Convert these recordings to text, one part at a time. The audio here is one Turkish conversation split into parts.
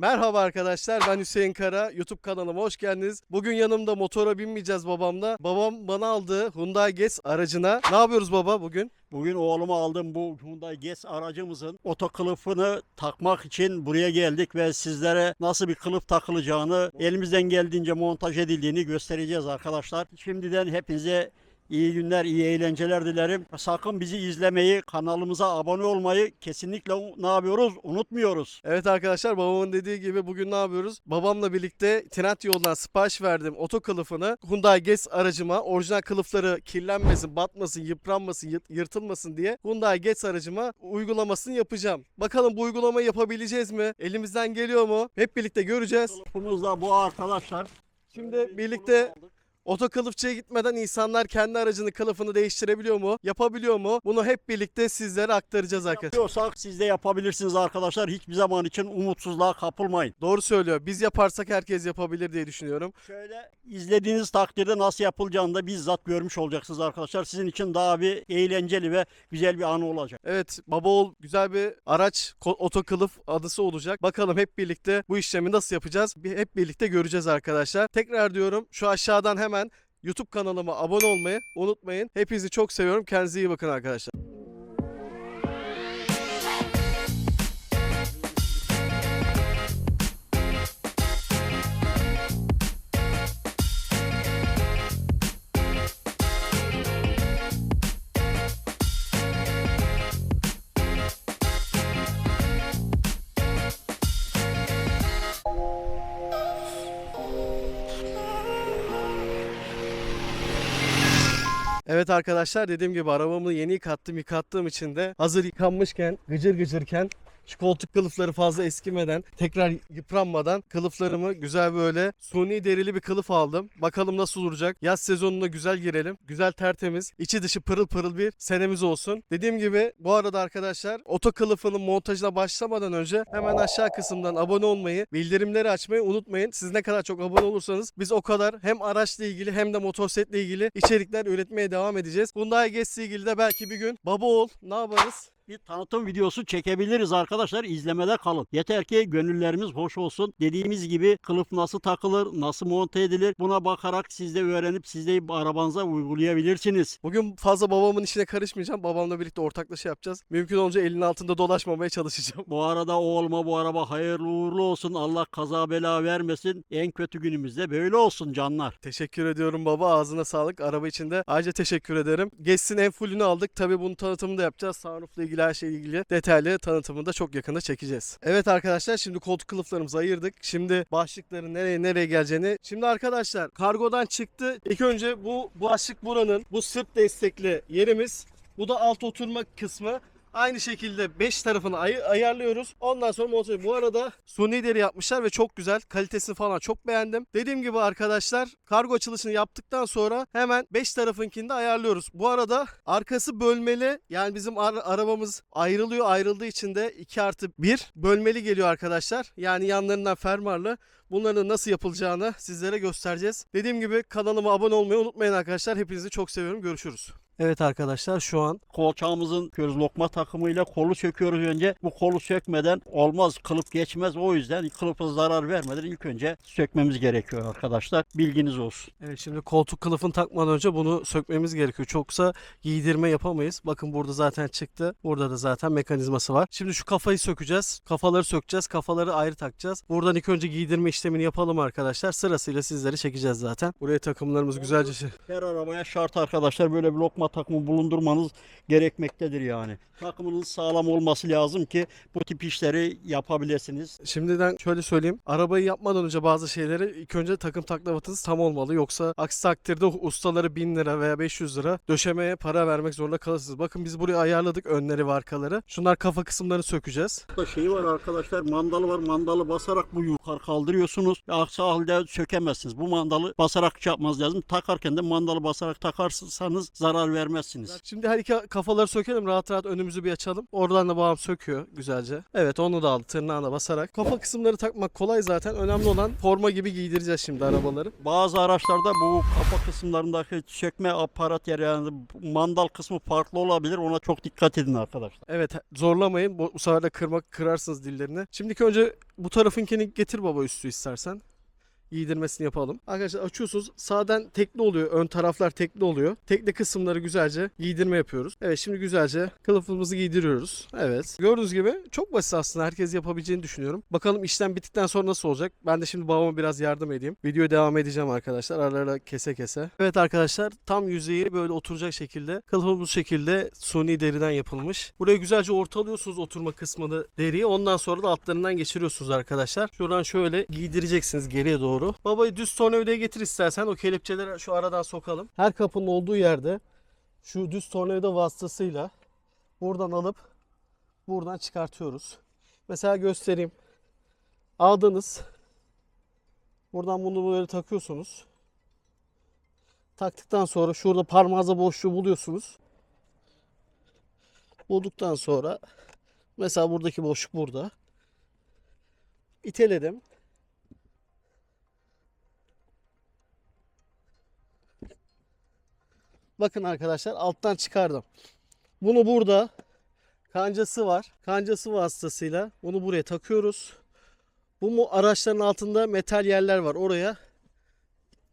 Merhaba arkadaşlar ben Hüseyin Kara YouTube kanalıma hoş geldiniz. Bugün yanımda motora binmeyeceğiz babamla. Babam bana aldığı Hyundai Getz aracına. Ne yapıyoruz baba bugün? Bugün oğluma aldım bu Hyundai Getz aracımızın otokılıfını takmak için buraya geldik ve sizlere nasıl bir kılıf takılacağını elimizden geldiğince montaj edildiğini göstereceğiz arkadaşlar. Şimdiden hepinize iyi günler, iyi eğlenceler dilerim. Sakın bizi izlemeyi, kanalımıza abone olmayı kesinlikle ne yapıyoruz? Unutmuyoruz. Evet arkadaşlar babamın dediği gibi bugün ne yapıyoruz? Babamla birlikte Trend yoldan sipariş verdim oto kılıfını Hyundai Getz aracıma orijinal kılıfları kirlenmesin, batmasın, yıpranmasın, yırt- yırtılmasın diye Hyundai Getz aracıma uygulamasını yapacağım. Bakalım bu uygulamayı yapabileceğiz mi? Elimizden geliyor mu? Hep birlikte göreceğiz. Kılıfımız da bu arkadaşlar. Şimdi birlikte Oto kılıfçıya gitmeden insanlar kendi aracının kılıfını değiştirebiliyor mu? Yapabiliyor mu? Bunu hep birlikte sizlere aktaracağız arkadaşlar. Yapıyorsak siz de yapabilirsiniz arkadaşlar. Hiçbir zaman için umutsuzluğa kapılmayın. Doğru söylüyor. Biz yaparsak herkes yapabilir diye düşünüyorum. Şöyle izlediğiniz takdirde nasıl yapılacağını da bizzat görmüş olacaksınız arkadaşlar. Sizin için daha bir eğlenceli ve güzel bir anı olacak. Evet baba oğul güzel bir araç ko- oto kılıf adısı olacak. Bakalım hep birlikte bu işlemi nasıl yapacağız? Hep birlikte göreceğiz arkadaşlar. Tekrar diyorum şu aşağıdan hemen YouTube kanalıma abone olmayı unutmayın. Hepinizi çok seviyorum. Kendinize iyi bakın arkadaşlar. Evet arkadaşlar dediğim gibi arabamı yeni yıkattım. Yıkattığım için de hazır yıkanmışken gıcır gıcırken şu koltuk kılıfları fazla eskimeden tekrar yıpranmadan kılıflarımı güzel böyle suni derili bir kılıf aldım. Bakalım nasıl olacak. Yaz sezonuna güzel girelim. Güzel tertemiz. içi dışı pırıl pırıl bir senemiz olsun. Dediğim gibi bu arada arkadaşlar oto kılıfının montajına başlamadan önce hemen aşağı kısımdan abone olmayı, bildirimleri açmayı unutmayın. Siz ne kadar çok abone olursanız biz o kadar hem araçla ilgili hem de motosikletle ilgili içerikler üretmeye devam edeceğiz. Hyundai Getz'le ilgili de belki bir gün baba ol ne yaparız? Bir tanıtım videosu çekebiliriz arkadaşlar. İzlemede kalın. Yeter ki gönüllerimiz hoş olsun. Dediğimiz gibi kılıf nasıl takılır, nasıl monte edilir buna bakarak siz de öğrenip siz de arabanıza uygulayabilirsiniz. Bugün fazla babamın işine karışmayacağım. Babamla birlikte ortaklaşa yapacağız. Mümkün olunca elinin altında dolaşmamaya çalışacağım. Bu arada oğluma bu araba hayırlı uğurlu olsun. Allah kaza bela vermesin. En kötü günümüzde böyle olsun canlar. Teşekkür ediyorum baba. Ağzına sağlık. Araba için de ayrıca teşekkür ederim. Geçsin en fullünü aldık. Tabii bunun tanıtımını da yapacağız. Sunroof'la ilgili şeyle ilgili detaylı tanıtımını da çok yakında çekeceğiz. Evet arkadaşlar şimdi koltuk kılıflarımızı ayırdık. Şimdi başlıkların nereye nereye geleceğini. Şimdi arkadaşlar kargodan çıktı. İlk önce bu başlık buranın bu sırt destekli yerimiz. Bu da alt oturma kısmı. Aynı şekilde 5 tarafını ay- ayarlıyoruz. Ondan sonra montaj. Bu arada suni deri yapmışlar ve çok güzel. Kalitesini falan çok beğendim. Dediğim gibi arkadaşlar kargo açılışını yaptıktan sonra hemen 5 tarafınkini de ayarlıyoruz. Bu arada arkası bölmeli. Yani bizim ar- arabamız ayrılıyor. Ayrıldığı için de 2 artı 1 bölmeli geliyor arkadaşlar. Yani yanlarından fermuarlı. Bunların nasıl yapılacağını sizlere göstereceğiz. Dediğim gibi kanalıma abone olmayı unutmayın arkadaşlar. Hepinizi çok seviyorum. Görüşürüz. Evet arkadaşlar şu an Kolçağımızın göz lokma takımıyla kolu söküyoruz önce. Bu kolu sökmeden olmaz. Kılıf geçmez. O yüzden kılıfa zarar vermeden ilk önce sökmemiz gerekiyor arkadaşlar. Bilginiz olsun. Evet şimdi koltuk kılıfını takmadan önce bunu sökmemiz gerekiyor. Çoksa giydirme yapamayız. Bakın burada zaten çıktı. Burada da zaten mekanizması var. Şimdi şu kafayı sökeceğiz. Kafaları sökeceğiz. Kafaları ayrı takacağız. Buradan ilk önce giydirme işlemini yapalım arkadaşlar. Sırasıyla sizleri çekeceğiz zaten. Buraya takımlarımız güzelce şey. Her arabaya şart arkadaşlar böyle bir lokma takımı bulundurmanız gerekmektedir yani. Takımınız sağlam olması lazım ki bu tip işleri yapabilirsiniz. Şimdiden şöyle söyleyeyim. Arabayı yapmadan önce bazı şeyleri ilk önce takım taklavatınız tam olmalı. Yoksa aksi takdirde ustaları 1000 lira veya 500 lira döşemeye para vermek zorunda kalırsınız. Bakın biz buraya ayarladık önleri ve arkaları. Şunlar kafa kısımlarını sökeceğiz. Burada şey var arkadaşlar mandalı var mandalı basarak bu yukarı kaldırıyorsunuz. Aksi halde sökemezsiniz. Bu mandalı basarak yapmanız lazım. Takarken de mandalı basarak takarsanız zarar vermezsiniz. Şimdi her iki kafaları sökelim rahat rahat önümüzü bir açalım. Oradan da babam söküyor güzelce. Evet onu da aldı tırnağına basarak. Kafa kısımları takmak kolay zaten. Önemli olan forma gibi giydireceğiz şimdi arabaları. Bazı araçlarda bu kafa kısımlarındaki sökme aparat yeri yani mandal kısmı farklı olabilir. Ona çok dikkat edin arkadaşlar. Evet zorlamayın. Bu, bu sefer de kırmak kırarsınız dillerini. Şimdiki önce bu tarafınkini getir baba üstü istersen. Giydirmesini yapalım. Arkadaşlar açıyorsunuz. Sağdan tekli oluyor. Ön taraflar tekli oluyor. Tekli kısımları güzelce giydirme yapıyoruz. Evet şimdi güzelce kılıfımızı giydiriyoruz. Evet. Gördüğünüz gibi çok basit aslında. Herkes yapabileceğini düşünüyorum. Bakalım işlem bittikten sonra nasıl olacak? Ben de şimdi babama biraz yardım edeyim. Videoya devam edeceğim arkadaşlar. Ara ara kese kese. Evet arkadaşlar tam yüzeyi böyle oturacak şekilde. Kılıfımız şekilde suni deriden yapılmış. Buraya güzelce ortalıyorsunuz oturma kısmını deriyi. Ondan sonra da altlarından geçiriyorsunuz arkadaşlar. Şuradan şöyle giydireceksiniz geriye doğru. Babayı düz tornavidaya getir istersen. O kelepçeleri şu aradan sokalım. Her kapının olduğu yerde şu düz tornavida vasıtasıyla buradan alıp buradan çıkartıyoruz. Mesela göstereyim. Aldınız. Buradan bunu böyle takıyorsunuz. Taktıktan sonra şurada parmağınızda boşluğu buluyorsunuz. Bulduktan sonra mesela buradaki boşluk burada. İteledim. Bakın arkadaşlar alttan çıkardım. Bunu burada kancası var. Kancası vasıtasıyla bunu buraya takıyoruz. Bu mu araçların altında metal yerler var. Oraya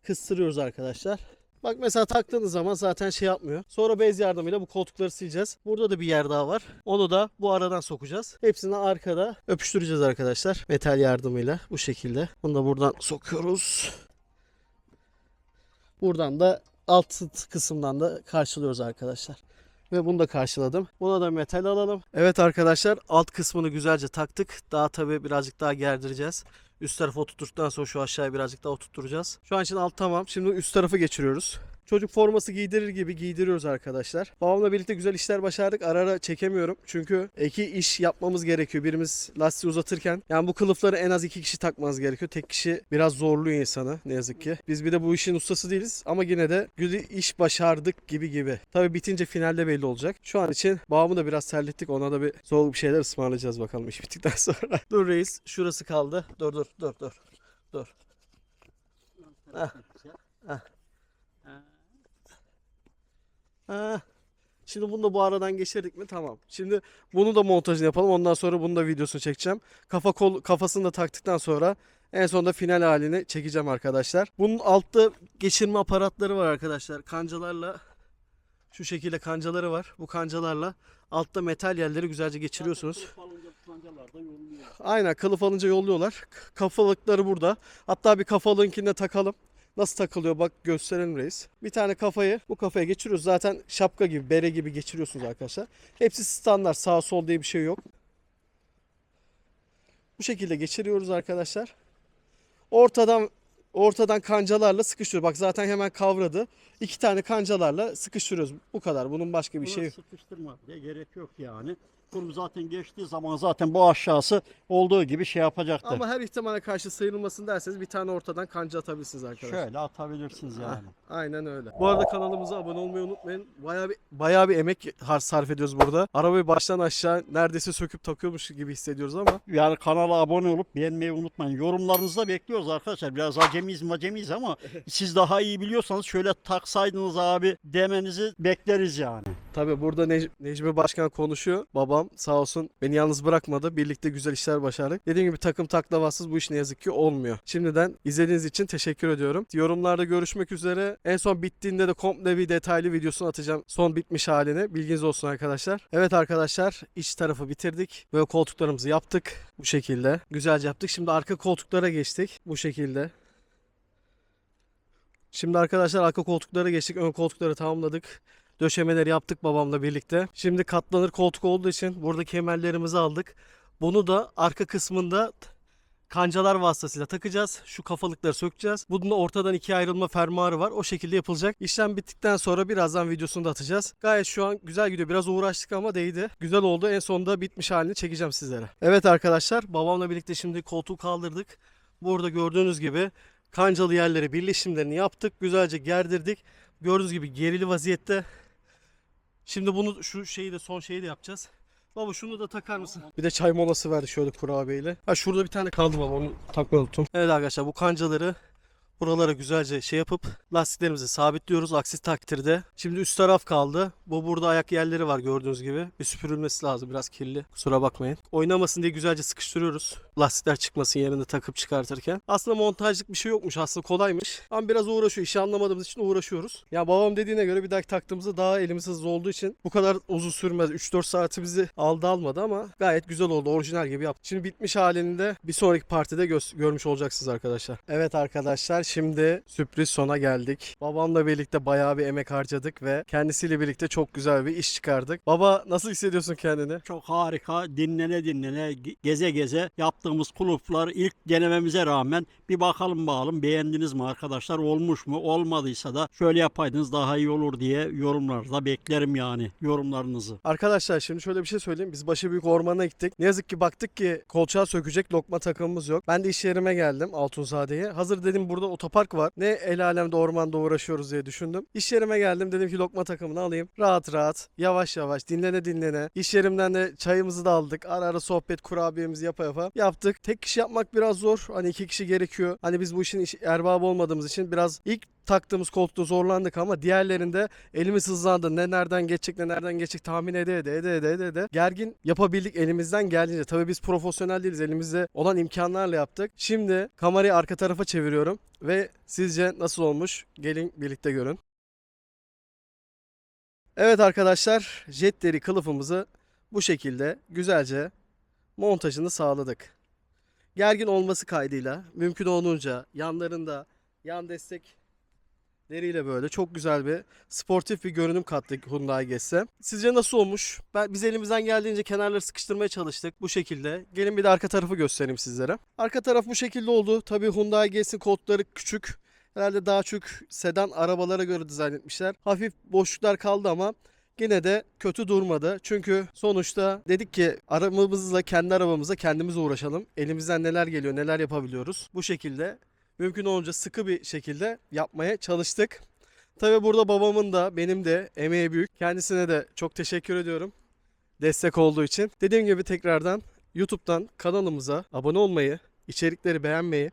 kıstırıyoruz arkadaşlar. Bak mesela taktığınız zaman zaten şey yapmıyor. Sonra bez yardımıyla bu koltukları sileceğiz. Burada da bir yer daha var. Onu da bu aradan sokacağız. Hepsini arkada öpüştüreceğiz arkadaşlar. Metal yardımıyla bu şekilde. Bunu da buradan sokuyoruz. Buradan da alt kısımdan da karşılıyoruz arkadaşlar. Ve bunu da karşıladım. Buna da metal alalım. Evet arkadaşlar alt kısmını güzelce taktık. Daha tabi birazcık daha gerdireceğiz. Üst tarafı oturttuktan sonra şu aşağıya birazcık daha oturtturacağız. Şu an için alt tamam. Şimdi üst tarafı geçiriyoruz. Çocuk forması giydirir gibi giydiriyoruz arkadaşlar. Babamla birlikte güzel işler başardık. Ara ara çekemiyorum. Çünkü iki iş yapmamız gerekiyor. Birimiz lastiği uzatırken. Yani bu kılıfları en az iki kişi takmanız gerekiyor. Tek kişi biraz zorluyor insanı ne yazık ki. Biz bir de bu işin ustası değiliz. Ama yine de güzel iş başardık gibi gibi. Tabi bitince finalde belli olacak. Şu an için babamı da biraz terlettik. Ona da bir soğuk bir şeyler ısmarlayacağız bakalım iş bittikten sonra. dur reis. Şurası kaldı. Dur dur dur dur. Dur. Heh. Heh. Ha. Şimdi bunu da bu aradan geçirdik mi? Tamam. Şimdi bunu da montajını yapalım. Ondan sonra bunu da videosunu çekeceğim. Kafa kol kafasını da taktıktan sonra en sonunda final halini çekeceğim arkadaşlar. Bunun altta geçirme aparatları var arkadaşlar. Kancalarla şu şekilde kancaları var. Bu kancalarla altta metal yerleri güzelce geçiriyorsunuz. Aynen kılıf alınca yolluyorlar. Kafalıkları burada. Hatta bir kafalığınkini de takalım. Nasıl takılıyor bak gösterelim reis. Bir tane kafayı bu kafaya geçiriyoruz. Zaten şapka gibi bere gibi geçiriyorsunuz arkadaşlar. Hepsi standart sağ sol diye bir şey yok. Bu şekilde geçiriyoruz arkadaşlar. Ortadan ortadan kancalarla sıkıştırıyoruz. Bak zaten hemen kavradı. İki tane kancalarla sıkıştırıyoruz. Bu kadar. Bunun başka bir Buna şey yok. sıkıştırma gerek yok yani. Kurum zaten geçtiği zaman zaten bu aşağısı olduğu gibi şey yapacaktır. Ama her ihtimale karşı sıyrılmasın derseniz bir tane ortadan kanca atabilirsiniz arkadaşlar. Şöyle atabilirsiniz yani. Aynen öyle. Bu arada kanalımıza abone olmayı unutmayın. Bayağı bir bayağı bir emek sarf ediyoruz burada. Arabayı baştan aşağı neredeyse söküp takıyormuş gibi hissediyoruz ama Yani kanala abone olup beğenmeyi unutmayın. Yorumlarınızı da bekliyoruz arkadaşlar. Biraz acemiyiz macemiyiz ama siz daha iyi biliyorsanız şöyle taksaydınız abi demenizi bekleriz yani. tabi burada Nec- Necmi Başkan konuşuyor. Babam sağ olsun beni yalnız bırakmadı. Birlikte güzel işler başardık. Dediğim gibi takım taklavasız bu iş ne yazık ki olmuyor. Şimdiden izlediğiniz için teşekkür ediyorum. Yorumlarda görüşmek üzere. En son bittiğinde de komple bir detaylı videosunu atacağım. Son bitmiş halini. Bilginiz olsun arkadaşlar. Evet arkadaşlar iç tarafı bitirdik. Böyle koltuklarımızı yaptık. Bu şekilde. Güzelce yaptık. Şimdi arka koltuklara geçtik. Bu şekilde. Şimdi arkadaşlar arka koltuklara geçtik. Ön koltukları tamamladık. Döşemeleri yaptık babamla birlikte. Şimdi katlanır koltuk olduğu için burada kemerlerimizi aldık. Bunu da arka kısmında kancalar vasıtasıyla takacağız. Şu kafalıkları sökeceğiz. Bunun da ortadan ikiye ayrılma fermuarı var. O şekilde yapılacak. İşlem bittikten sonra birazdan videosunu da atacağız. Gayet şu an güzel gidiyor. Biraz uğraştık ama değdi. Güzel oldu. En sonunda bitmiş halini çekeceğim sizlere. Evet arkadaşlar babamla birlikte şimdi koltuğu kaldırdık. Burada gördüğünüz gibi kancalı yerleri birleşimlerini yaptık. Güzelce gerdirdik. Gördüğünüz gibi gerili vaziyette Şimdi bunu şu şeyi de son şeyi de yapacağız. Baba şunu da takar mısın? Bir de çay molası verdi şöyle kurabiyeyle. Ha şurada bir tane kaldı baba onu takmayı unuttum. Evet arkadaşlar bu kancaları buralara güzelce şey yapıp lastiklerimizi sabitliyoruz aksi takdirde. Şimdi üst taraf kaldı. Bu burada ayak yerleri var gördüğünüz gibi. Bir süpürülmesi lazım biraz kirli. Kusura bakmayın. Oynamasın diye güzelce sıkıştırıyoruz. Lastikler çıkmasın yerinde takıp çıkartırken. Aslında montajlık bir şey yokmuş aslında kolaymış. Ama biraz uğraşıyor. İşi anlamadığımız için uğraşıyoruz. Ya babam dediğine göre bir dahaki taktığımızda daha elimiz hızlı olduğu için bu kadar uzun sürmez. 3-4 saatimizi aldı almadı ama gayet güzel oldu. Orijinal gibi yaptı. Şimdi bitmiş halini de bir sonraki partide gö- görmüş olacaksınız arkadaşlar. Evet arkadaşlar şimdi sürpriz sona geldik. Babamla birlikte bayağı bir emek harcadık ve kendisiyle birlikte çok güzel bir iş çıkardık. Baba nasıl hissediyorsun kendini? Çok harika dinlene dinlene ge- geze geze yaptığımız kulüpler ilk denememize rağmen bir bakalım bakalım beğendiniz mi arkadaşlar olmuş mu olmadıysa da şöyle yapaydınız daha iyi olur diye yorumlarda beklerim yani yorumlarınızı. Arkadaşlar şimdi şöyle bir şey söyleyeyim. Biz Başabüyük Ormanı'na gittik. Ne yazık ki baktık ki kolçağı sökecek lokma takımımız yok. Ben de iş yerime geldim Altunzade'ye. Hazır dedim burada otopark var. Ne el alemde ormanda uğraşıyoruz diye düşündüm. İş yerime geldim dedim ki lokma takımını alayım. Rahat rahat yavaş yavaş dinlene dinlene. İş yerimden de çayımızı da aldık. Ara ara sohbet kurabiyemizi yapa yapa yaptık. Tek kişi yapmak biraz zor. Hani iki kişi gerekiyor. Hani biz bu işin iş, erbabı olmadığımız için biraz ilk taktığımız koltukta zorlandık ama diğerlerinde elimiz hızlandı. Ne nereden geçecek ne nereden geçecek tahmin ede ede ede ede ede. Gergin yapabildik elimizden geldiğince. Tabii biz profesyonel değiliz. Elimizde olan imkanlarla yaptık. Şimdi kamerayı arka tarafa çeviriyorum ve sizce nasıl olmuş? Gelin birlikte görün. Evet arkadaşlar jet deri kılıfımızı bu şekilde güzelce montajını sağladık. Gergin olması kaydıyla mümkün olunca yanlarında yan destek deriyle böyle çok güzel bir sportif bir görünüm kattık Hyundai Getz'e. Sizce nasıl olmuş? Ben, biz elimizden geldiğince kenarları sıkıştırmaya çalıştık bu şekilde. Gelin bir de arka tarafı göstereyim sizlere. Arka taraf bu şekilde oldu. Tabii Hyundai Getz'in koltukları küçük. Herhalde daha çok sedan arabalara göre dizayn etmişler. Hafif boşluklar kaldı ama Yine de kötü durmadı. Çünkü sonuçta dedik ki arabamızla kendi arabamıza kendimiz uğraşalım. Elimizden neler geliyor, neler yapabiliyoruz. Bu şekilde mümkün olunca sıkı bir şekilde yapmaya çalıştık. Tabii burada babamın da benim de emeği büyük. Kendisine de çok teşekkür ediyorum. Destek olduğu için. Dediğim gibi tekrardan YouTube'dan kanalımıza abone olmayı, içerikleri beğenmeyi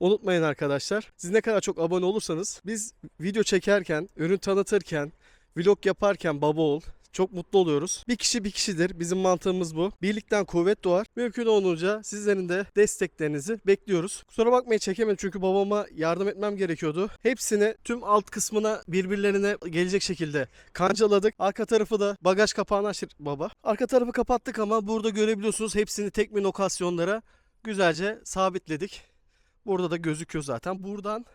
unutmayın arkadaşlar. Siz ne kadar çok abone olursanız biz video çekerken, ürün tanıtırken, vlog yaparken baba ol. Çok mutlu oluyoruz. Bir kişi bir kişidir. Bizim mantığımız bu. Birlikten kuvvet doğar. Mümkün olunca sizlerin de desteklerinizi bekliyoruz. Kusura bakmayın çekemedim çünkü babama yardım etmem gerekiyordu. Hepsini tüm alt kısmına birbirlerine gelecek şekilde kancaladık. Arka tarafı da bagaj kapağını açtık baba. Arka tarafı kapattık ama burada görebiliyorsunuz hepsini tek bir lokasyonlara güzelce sabitledik. Burada da gözüküyor zaten. Buradan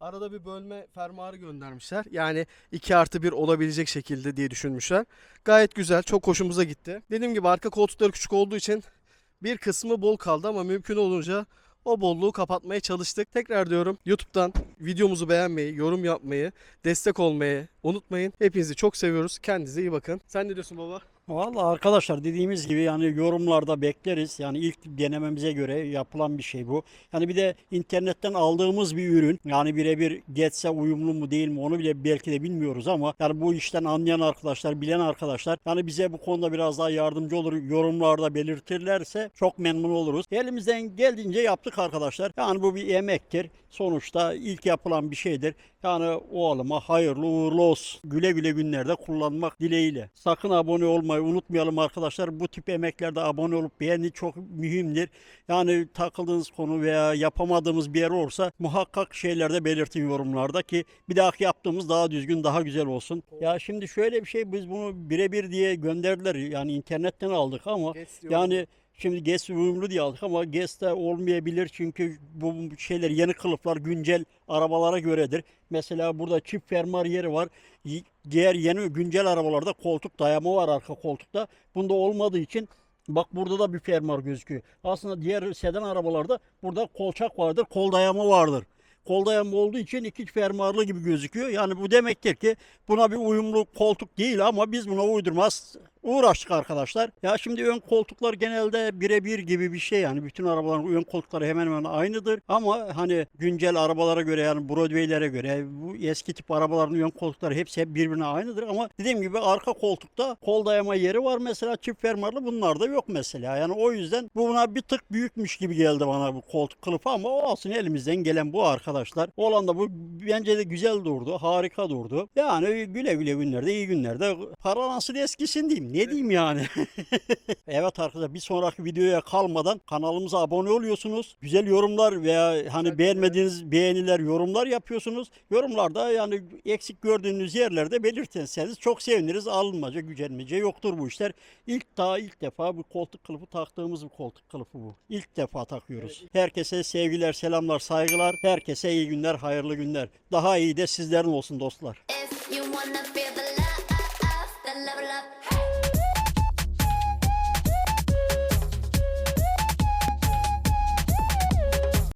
Arada bir bölme fermuarı göndermişler. Yani 2 artı 1 olabilecek şekilde diye düşünmüşler. Gayet güzel. Çok hoşumuza gitti. Dediğim gibi arka koltukları küçük olduğu için bir kısmı bol kaldı ama mümkün olunca o bolluğu kapatmaya çalıştık. Tekrar diyorum YouTube'dan videomuzu beğenmeyi, yorum yapmayı, destek olmayı unutmayın. Hepinizi çok seviyoruz. Kendinize iyi bakın. Sen ne diyorsun baba? Vallahi arkadaşlar dediğimiz gibi yani yorumlarda bekleriz. Yani ilk denememize göre yapılan bir şey bu. Yani bir de internetten aldığımız bir ürün yani birebir geçse uyumlu mu değil mi onu bile belki de bilmiyoruz ama yani bu işten anlayan arkadaşlar, bilen arkadaşlar yani bize bu konuda biraz daha yardımcı olur. Yorumlarda belirtirlerse çok memnun oluruz. Elimizden geldiğince yaptık arkadaşlar. Yani bu bir emektir. Sonuçta ilk yapılan bir şeydir. Yani oğluma hayırlı uğurlu olsun. Güle güle günlerde kullanmak dileğiyle. Sakın abone olmayı unutmayalım arkadaşlar. Bu tip emeklerde abone olup beğeni çok mühimdir. Yani takıldığınız konu veya yapamadığımız bir yer olursa muhakkak şeylerde belirtin yorumlarda ki bir dahaki yaptığımız daha düzgün daha güzel olsun. Ya şimdi şöyle bir şey biz bunu birebir diye gönderdiler. Yani internetten aldık ama yani Şimdi GES uyumlu diye aldık ama GES de olmayabilir çünkü bu şeyler yeni kılıflar güncel arabalara göredir. Mesela burada çift fermuar yeri var. Diğer yeni güncel arabalarda koltuk dayama var arka koltukta. Bunda olmadığı için bak burada da bir fermuar gözüküyor. Aslında diğer sedan arabalarda burada kolçak vardır, kol dayama vardır. Kol dayama olduğu için iki fermuarlı gibi gözüküyor. Yani bu demektir ki buna bir uyumlu koltuk değil ama biz buna uydurmaz uğraştık arkadaşlar. Ya şimdi ön koltuklar genelde birebir gibi bir şey yani bütün arabaların ön koltukları hemen hemen aynıdır ama hani güncel arabalara göre yani Broadway'lere göre bu eski tip arabaların ön koltukları hepsi hep birbirine aynıdır ama dediğim gibi arka koltukta kol dayama yeri var mesela çift fermuarlı bunlar da yok mesela. Yani o yüzden bu buna bir tık büyükmüş gibi geldi bana bu koltuk kılıfı ama o olsun elimizden gelen bu arkadaşlar. Olan da bu bence de güzel durdu. Harika durdu. Yani güle güle günlerde iyi günlerde paralansın eskisin diyeyim. Ne diyeyim yani. evet arkadaşlar bir sonraki videoya kalmadan kanalımıza abone oluyorsunuz. Güzel yorumlar veya hani beğenmediğiniz beğeniler yorumlar yapıyorsunuz. Yorumlarda yani eksik gördüğünüz yerlerde belirtirseniz çok seviniriz. Alınmaca gücenmece yoktur bu işler. İlk daha ilk defa bu koltuk kılıfı taktığımız bir koltuk kılıfı bu. İlk defa takıyoruz. Herkese sevgiler, selamlar, saygılar. Herkese iyi günler, hayırlı günler. Daha iyi de sizlerin olsun dostlar. If you wanna feel the